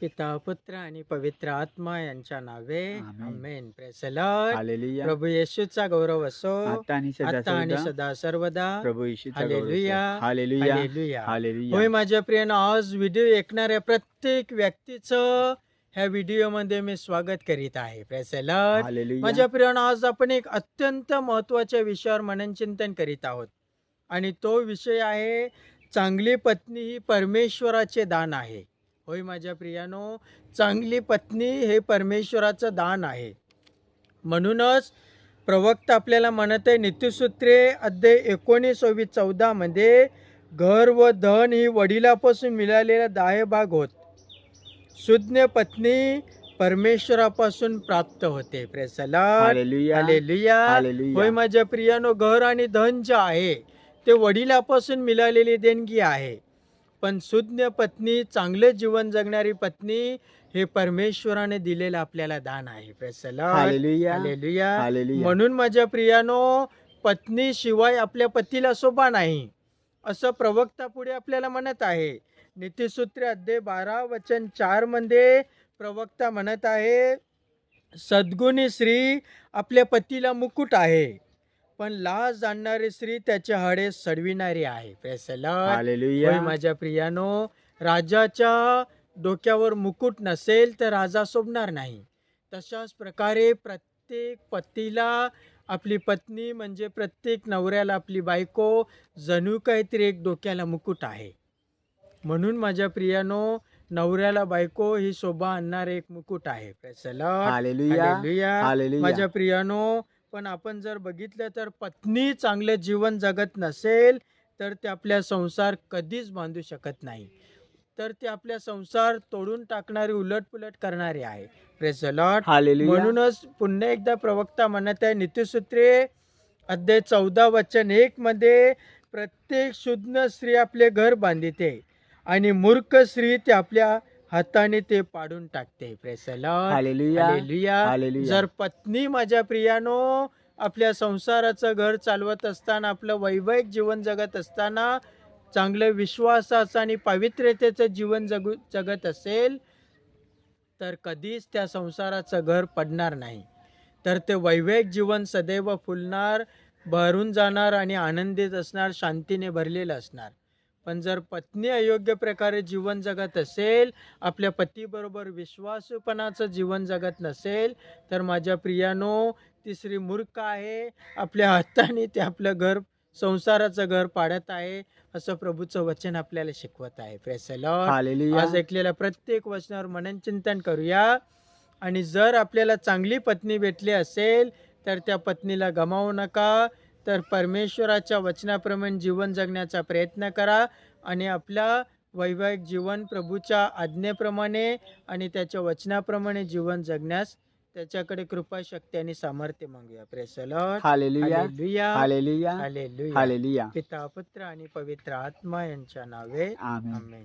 पिता पुत्र आणि पवित्र आत्मा यांच्या नावे. आमेन. आमेन. हालेलुया. प्रभू येशूचा गौरव असो. आता आणि सदा आता आणि सर्वदा. सदा सर्वदा. प्रभू येशूचा हालेलुया. हालेलुया. हालेलुया. होय हालेलुया माझ्या प्रियानं आज व्हिडिओ ऐकणाऱ्या प्रत्येक व्यक्तीचं ह्या व्हिडिओमध्ये मी स्वागत करीत आहे. हालेलुया. माझ्या प्रियानं आज आपण एक अत्यंत महत्त्वाच्या विषयावर मननचिंतन करीत आहोत. आणि तो विषय आहे चांगली पत्नी ही परमेश्वराचे दान आहे. होय माझ्या प्रियानो चांगली पत्नी हे परमेश्वराचं दान आहे. म्हणूनच प्रवक्ता आपल्याला म्हणत आहे नित्यसूत्रे अध्याय एकोणीसावी चौदामध्ये घर व धन ही वडिलापासून मिळालेला दाहे भाग होत. सुज्ञ पत्नी परमेश्वरापासून प्राप्त होते. होय माझ्या प्रियानो घर आणि धन जे आहे ते वडिलापासून मिळालेली देणगी आहे. पण सुज्ञ पत्नी चांगले जीवन जगणारी पत्नी हे परमेश्वराने दिलेलं आपल्याला दान आहे. प्रेसला हालेलुया हालेलुया हालेलुया म्हणून माझ्या प्रियानो पत्नी शिवाय आपल्या पतीला शोभा नाही असं प्रवक्ता पुढे आपल्याला म्हणत आहे. नीतिसूत्रे अध्याय बारा वचन चारमध्ये प्रवक्ता म्हणत आहे सद्गुणी स्त्री आपल्या पतीला मुकुट आहे. पण लाज जाणणारी स्त्री त्याचे हाडे सडविणारी आहे. माझ्या प्रियानो राजाच्या डोक्यावर मुकुट नसेल तर राजा शोभणार नाही. तशाच प्रकारे प्रत्येक पतीला आपली पत्नी म्हणजे प्रत्येक नवऱ्याला आपली बायको जणू काहीतरी एक डोक्याला मुकुट आहे. म्हणून माझ्या प्रियानो नवऱ्याला बायको ही शोभा आणणारे एक मुकुट आहे. माझ्या प्रियानो पण आपण जर बघितलं तर पत्नी चांगले जीवन जगत नसेल तर ते आपल्या संसार कधीच बांधू शकत नाही. तर ते आपल्या संसार तोडून टाकणारी उलटपुलट करणारे आहे. हालेलुया म्हणूनच पुन्हा एकदा प्रवक्ता म्हणत आहे नित्यसूत्रे अध्याय चौदा वचन एक मध्ये प्रत्येक शुद्ध स्त्री आपले घर बांधिते आणि मूर्ख स्त्री ते आपल्या हाताने ते पाडून टाकते. हालेलुया. हालेलुया जर पत्नी माझ्या प्रियानो आपल्या संसाराचं घर चालवत असताना आपलं वैवाहिक जीवन जगत असताना चांगलं विश्वासाचं आणि पवित्रतेचं जीवन जगू जगत असेल तर कधीच त्या संसाराचं घर पडणार नाही. तर ते वैवाहिक जीवन सदैव फुलणार भरून जाणार आणि आनंदित असणार शांतीने भरलेलं असणार. पण जर पत्नी अयोग्य प्रकारे जीवन जगत असेल आपल्या पतीबरोबर विश्वासूपणाचं जीवन जगत नसेल तर माझ्या प्रियानो तिसरी मूर्ख आहे. आपल्या हाताने ते आपलं घर संसाराचं घर पाडत आहे असं प्रभूचं वचन आपल्याला शिकवत आहे. हालेलुया आज ऐकलेल्या प्रत्येक वचनावर मननचिंतन करूया. आणि जर आपल्याला चांगली पत्नी भेटली असेल तर त्या पत्नीला गमावू नका. तर परमेश्वराच्या वचनाप्रमाणे जीवन जगण्याचा प्रयत्न करा आणि आपला वैवाहिक जीवन प्रभूच्या आज्ञेप्रमाणे आणि त्याच्या वचनाप्रमाणे जीवन जगण्यास त्याच्याकडे कृपा शक्ती आणि सामर्थ्य मागूया. प्रेसल hallelujah hallelujah hallelujah hallelujah hallelujah पिता पुत्र आणि पवित्र आत्मा यांच्या नावे. आमेन